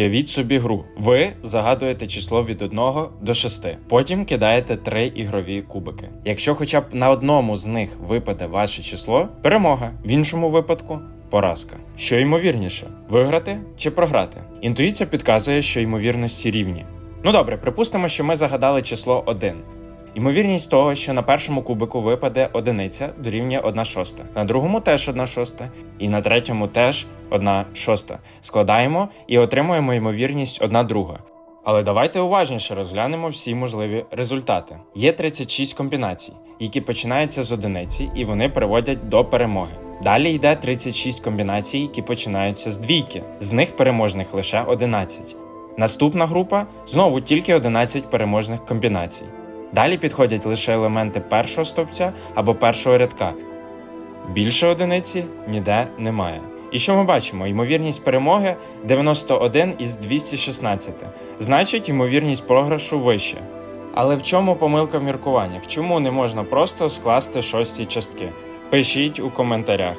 Уявіть собі гру. Ви загадуєте число від 1 до 6. Потім кидаєте три ігрові кубики. Якщо хоча б на одному з них випаде ваше число, перемога. В іншому випадку поразка. Що ймовірніше, виграти чи програти? Інтуїція підказує, що ймовірності рівні. Ну добре, припустимо, що ми загадали число 1. Ймовірність того, що на першому кубику випаде одиниця, дорівнює 1 шоста, на другому теж 1 шоста, і на третьому теж 1 шоста. Складаємо і отримуємо ймовірність 1 друга. Але давайте уважніше розглянемо всі можливі результати. Є 36 комбінацій, які починаються з одиниці, і вони приводять до перемоги. Далі йде 36 комбінацій, які починаються з двійки, з них переможних лише 11. Наступна група знову тільки 11 переможних комбінацій. Далі підходять лише елементи першого стовпця або першого рядка. Більше одиниці ніде немає. І що ми бачимо? Ймовірність перемоги 91 із 216. Значить, ймовірність програшу вища. Але в чому помилка в міркуваннях? Чому не можна просто скласти шості частки? Пишіть у коментарях.